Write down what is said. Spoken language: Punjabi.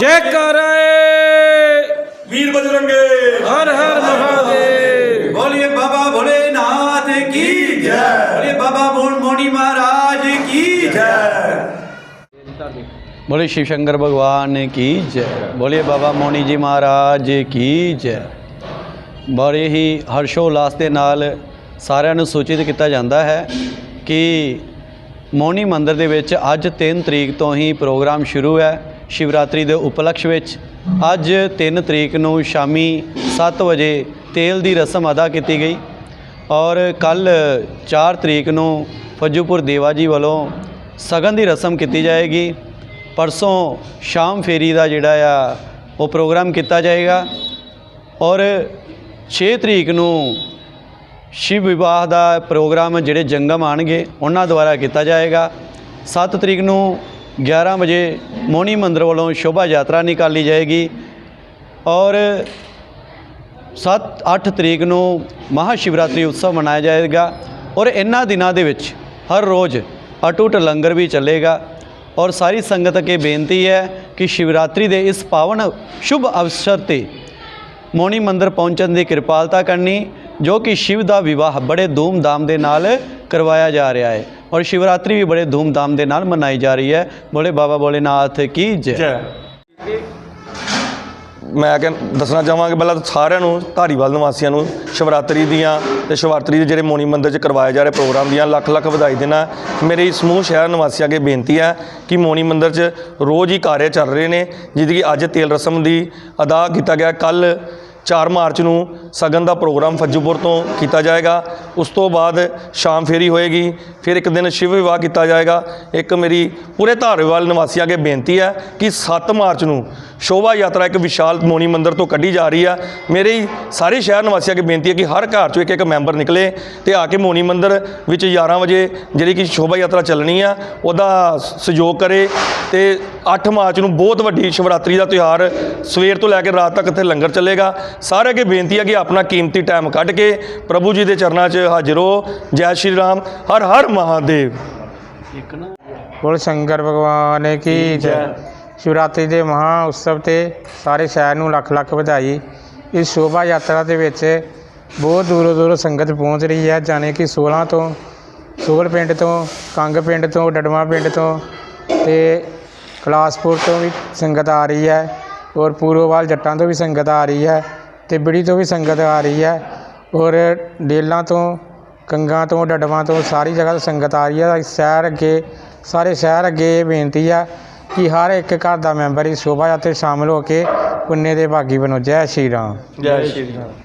ਜੈ ਕਰੇ ਵੀਰ ਬਜਰੰਗੇ ਹਰ ਹਰ ਮਹਾਦੇਵ बोलिए बाबा भोलेनाथ की जय बोलिए बाबा मोहन मोनी महाराज की जय बोले शिव शंकर भगवान की जय बोलिए बाबा ਮੋਨੀ ਜੀ ਮਹਾਰਾਜ ਕੀ ਜੈ ਬੜੇ ਹੀ ਹਰਸ਼ੋਲਾਸ ਦੇ ਨਾਲ ਸਾਰਿਆਂ ਨੂੰ ਸੂਚਿਤ ਕੀਤਾ ਜਾਂਦਾ ਹੈ ਕਿ ਮੋਨੀ ਮੰਦਿਰ ਦੇ ਵਿੱਚ ਅੱਜ 3 ਤਰੀਕ ਤੋਂ ਹੀ ਪ੍ਰੋਗਰਾਮ ਸ਼ੁਰੂ ਹੈ ਸ਼ਿਵਰਾਤਰੀ ਦੇ ਉਪਲਕਸ਼ ਵਿੱਚ ਅੱਜ 3 ਤਰੀਕ ਨੂੰ ਸ਼ਾਮੀ 7 ਵਜੇ ਤੇਲ ਦੀ ਰਸਮ ਅਦਾ ਕੀਤੀ ਗਈ ਔਰ ਕੱਲ 4 ਤਰੀਕ ਨੂੰ ਫੱਜੂਪੁਰ ਦੇਵਾ ਜੀ ਵੱਲੋਂ ਸਗਨ ਦੀ ਰਸਮ ਕੀਤੀ ਜਾਏਗੀ। ਪਰਸੋਂ ਸ਼ਾਮ ਫੇਰੀ ਦਾ ਜਿਹੜਾ ਆ, ਉਹ ਪ੍ਰੋਗਰਾਮ ਕੀਤਾ ਜਾਏਗਾ ਔਰ 6 ਤਰੀਕ ਨੂੰ ਸ਼ਿਵ ਵਿਵਾਹ ਦਾ ਪ੍ਰੋਗਰਾਮ ਜਿਹੜੇ ਜੰਗਮ ਆਣਗੇ ਉਹਨਾਂ ਦੁਆਰਾ ਕੀਤਾ ਜਾਏਗਾ। 7 ਤਰੀਕ ਨੂੰ 11 ਵਜੇ ਮੋਨੀ ਮੰਦਰ ਵੱਲੋਂ ਸ਼ੋਭਾ ਯਾਤਰਾ ਨਿਕਾਲੀ ਜਾਏਗੀ ਔਰ 7 8 ਤਰੀਕ ਨੂੰ ਮਹਾ ਸ਼ਿਵਰਾਤਰੀ ਉਤਸਵ ਮਨਾਇਆ ਜਾਏਗਾ ਔਰ ਇਹਨਾਂ ਦਿਨਾਂ ਦੇ ਵਿੱਚ ਹਰ ਰੋਜ਼ ਅਟੁੱਟ ਲੰਗਰ ਵੀ ਚੱਲੇਗਾ ਔਰ ਸਾਰੀ ਸੰਗਤ ਅੱਗੇ ਬੇਨਤੀ ਹੈ ਕਿ ਸ਼ਿਵਰਾਤਰੀ ਦੇ ਇਸ ਪਾਵਨ ਸ਼ੁਭ ਅਵਸਰ ਤੇ ਮੋਨੀ ਮੰਦਰ ਪਹੁੰਚਣ ਦੀ ਕਿਰਪਾਲਤਾ ਕਰਨੀ ਜੋ ਕਿ ਸ਼ਿਵ ਦਾ ਵਿਵਾਹ ਬੜੇ ਧੂਮ-ਧਾਮ ਦੇ ਨਾਲ ਕਰਵਾਇਆ ਜਾ ਰਿਹਾ ਹੈ। ਔਰ ਸ਼ਿਵਰਾਤਰੀ ਵੀ ਬੜੇ ਧੂਮਧਾਮ ਦੇ ਨਾਲ ਮਨਾਈ ਜਾ ਰਹੀ ਹੈ। ਬੋਲੇ ਬਾਬਾ ਭੋਲੇਨਾਥ ਕੀ ਜੈ। ਮੈਂ ਕਿ ਦੱਸਣਾ ਚਾਹਾਂਗਾ ਪਹਿਲਾਂ ਸਾਰਿਆਂ ਨੂੰ, ਧਾਰੀਵਾਲ ਨਿਵਾਸੀਆਂ ਨੂੰ ਸ਼ਿਵਰਾਤਰੀ ਦੀਆਂ ਤੇ ਸ਼ਿਵਰਾਤਰੀ ਦੇ ਜਿਹੜੇ ਮੋਨੀ ਮੰਦਿਰ 'ਚ ਕਰਵਾਏ ਜਾ ਰਹੇ ਪ੍ਰੋਗਰਾਮ ਦੀਆਂ ਲੱਖ ਲੱਖ ਵਧਾਈ ਦੇਣਾ। ਮੇਰੀ ਸਮੂਹ ਸ਼ਹਿਰ ਨਿਵਾਸੀਆਂ ਅੱਗੇ ਬੇਨਤੀ ਹੈ ਕਿ ਮੋਨੀ ਮੰਦਿਰ 'ਚ ਰੋਜ਼ ਹੀ ਕਾਰਜ ਚੱਲ ਰਹੇ ਨੇ ਜਿਹਦੀ ਕਿ ਅੱਜ ਤੇਲ ਰਸਮ ਦੀ ਅਦਾ ਕੀਤਾ ਗਿਆ। ਕੱਲ 4 ਮਾਰਚ ਨੂੰ ਸਗਨ ਦਾ ਪ੍ਰੋਗਰਾਮ ਫੱਜੂਪੁਰ ਤੋਂ ਕੀਤਾ ਜਾਏਗਾ। ਉਸ ਤੋਂ ਬਾਅਦ ਸ਼ਾਮ ਫੇਰੀ ਹੋਏਗੀ। ਫਿਰ ਇੱਕ ਦਿਨ ਸ਼ਿਵ ਵਿਵਾਹ ਕੀਤਾ ਜਾਏਗਾ। ਇੱਕ ਮੇਰੀ ਪੂਰੇ ਧਾਰੀਵਾਲ ਨਿਵਾਸੀਆਂ ਅੱਗੇ ਬੇਨਤੀ ਹੈ ਕਿ 7 ਮਾਰਚ ਨੂੰ ਸ਼ੋਭਾ ਯਾਤਰਾ ਇੱਕ ਵਿਸ਼ਾਲ ਮੋਨੀ ਮੰਦਿਰ ਤੋਂ ਕੱਢੀ ਜਾ ਰਹੀ ਹੈ। ਮੇਰੀ ਸਾਰੇ ਸ਼ਹਿਰ ਨਿਵਾਸੀਆਂ ਅੱਗੇ ਬੇਨਤੀ ਹੈ ਕਿ ਹਰ ਘਰ ਚੋਂ ਇੱਕ ਇੱਕ ਮੈਂਬਰ ਨਿਕਲੇ ਤੇ ਆ ਕੇ ਮੋਨੀ ਮੰਦਿਰ ਵਿੱਚ 11 ਵਜੇ ਜਿਹੜੀ ਕਿ ਸ਼ੋਭਾ ਯਾਤਰਾ ਚੱਲਣੀ ਆ, ਉਹਦਾ ਸਹਿਯੋਗ ਕਰੇ ਤੇ 8 ਮਾਰਚ ਨੂੰ ਬਹੁਤ ਵੱਡੀ ਸ਼ਿਵਰਾਤਰੀ ਦਾ ਤਿਉਹਾਰ ਸਵੇਰ ਤੋਂ ਲੈ ਕੇ ਰਾਤ ਤੱਕ ਇੱਥੇ ਲੰਗਰ ਚੱਲੇਗਾ। ਸਾਰੇ ਅੱਗੇ ਬੇਨਤੀ ਹੈ ਕਿ ਆਪਣਾ ਕੀਮਤੀ ਟਾਈਮ ਕੱਢ ਕੇ ਪ੍ਰਭੂ ਜੀ ਦੇ ਚਰਨਾਂ 'ਚ ਹਾਜ਼ਰ ਹੋ। ਜੈ ਸ਼੍ਰੀ ਰਾਮ। ਹਰ ਹਰ ਮਹਾਦੇਵ। ਬੋਲ ਸ਼ੰਕਰ ਭਗਵਾਨ ਕੀ ਜੈ? ਸ਼ਿਵਰਾਤਰੀ ਦੇ ਮਹਾ ਉਤਸਵ ਤੇ ਸਾਰੇ ਸ਼ਹਿਰ ਨੂੰ ਲੱਖ ਲੱਖ ਵਧਾਈ। ਇਸ ਸ਼ੋਭਾ ਯਾਤਰਾ ਦੇ ਵਿੱਚ ਬਹੁਤ ਦੂਰੋਂ ਦੂਰੋਂ ਸੰਗਤ ਪਹੁੰਚ ਰਹੀ ਹੈ। ਜਾਣੇ ਕਿ 16 ਤੋਂ ਸੋਗਲ ਪਿੰਡ ਤੋਂ ਕੰਗ ਪਿੰਡ ਤੋਂ ਡਡਮਾ ਪਿੰਡ ਤੋਂ ਤੇ ਕਲਾਸਪੁਰ ਤੋਂ ਵੀ ਸੰਗਤ ਆ ਰਹੀ ਹੈ ਔਰ ਪੂਰਵਵਾਲ ਜੱਟਾਂ ਤੋਂ ਵੀ ਸੰਗਤ ਆ ਰਹੀ ਹੈ। ਤੇ ਬਿੜੀ ਤੋਂ ਵੀ ਸੰਗਤ ਆ ਰਹੀ ਹੈ ਔਰ ਡੇਲਾਂ ਤੋਂ, ਕੰਗਾਂ ਤੋਂ, ਡਡਵਾਂ ਤੋਂ ਸਾਰੀ ਜਗ੍ਹਾ ਤੋਂ ਸੰਗਤ ਆ ਰਹੀ ਹੈ। ਸ਼ਹਿਰ ਅੱਗੇ, ਸਾਰੇ ਸ਼ਹਿਰ ਅੱਗੇ ਇਹ ਬੇਨਤੀ ਆ ਕਿ ਹਰ ਇੱਕ ਘਰ ਦਾ ਮੈਂਬਰ ਇਸ ਸ਼ੋਭਾ ਯਾਤਰਾ 'ਚ ਸ਼ਾਮਲ ਹੋ ਕੇ ਪੁੰਨੇ ਦੇ ਭਾਗੀ ਬਣੋ। ਜੈ ਸ਼੍ਰੀ ਰਾਮ। ਜੈ ਸ਼੍ਰੀ ਰਾਮ।